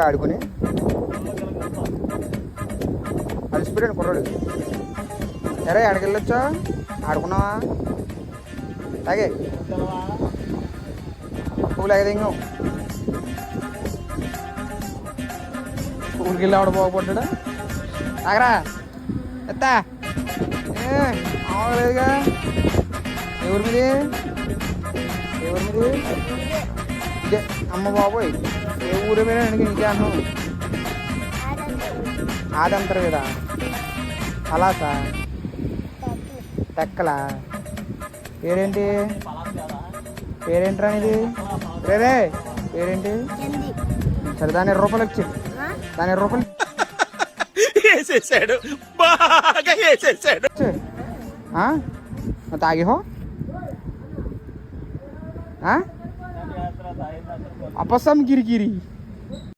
హ్యాపీగా ఆడుకుని అలసిపోయాడు కుర్రాడు సరే ఎక్కడికి వెళ్ళొచ్చా? ఆడుకున్నావా? తాగే పువ్వులు ఎగదింగం స్కూల్కి వెళ్ళి ఆవిడ పోకపోతాడా తాగరా ఎత్తా. ఏ, అవలేదుగా ఎవరి మీది? ఎవరి మీది? ఇదే అమ్మ బాబోయ్ ఏ ఊరు మీద నీకు నీకే అన్నావు ఆదంతరు కదా. అలా సార్ టెక్కలా? పేరేంటి? పేరేంట్రా ఇది రేరే పేరేంటి? సరే దాని ఇరవై రూపాయలు వచ్చి దాని ఇరవై రూపాయలు వేసేసాడు. బాగా వేసేసాడు. ఇచ్చి. А по сам Гиргири.